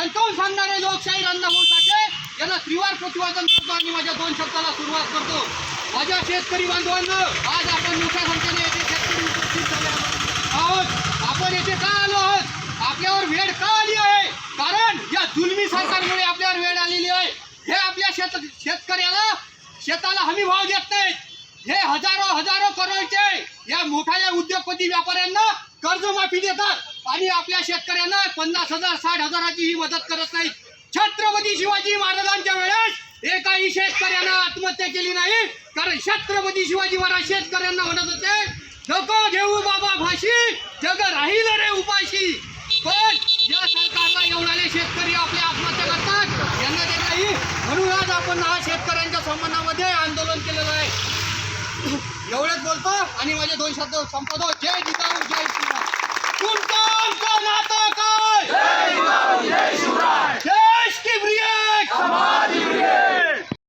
ठणकावून सांगणारे लोकशाही अण्णाभाऊ साठे यांना त्रिवार प्रतिवादन करतो आणि माझ्या दोन शब्दाला सुरुवात करतो. माझ्या शेतकरी बांधवांनो आज आपण मोठ्या संख्येने येथे शेतकरी उपस्थित झाले आहोत. आपण येथे का आलो आहोत? आपल्यावर वेळ का आली आहे? कारण या जुलमी सरकारमुळे आपल्यावर वेळ आलेली आहे. हे आपल्या शेत शेतकऱ्याला शेताला हमी भाव देत नाहीत. हे हजारो हजारो करोडचे या मोठ्या उद्योगपती व्यापाऱ्यांना कर्जमाफी देतात. आणि आपल्या शेतकऱ्यांना पन्नास हजार साठ हजाराची ही मदत करत नाही छत्रपती शिवाजी महाराजांच्या वेळेस एकाही शेतकऱ्यांना आत्महत्या केली नाही. कारण छत्रपती शिवाजी महाराज शेतकऱ्यांना म्हणत होते नको घेऊ बाबा फाशी जग राहील रे उपाशी. पण या सरकारला एवढाले शेतकरी आपल्या आत्महत्या करतात यांना ते नाही. म्हणून आज आपण हा शेतकऱ्यांच्या संबंधामध्ये आंदोलन केलेलं आहे. एवढंच बोलतो आणि माझे दोन शब्द संपवतो. जय जिजाऊ जय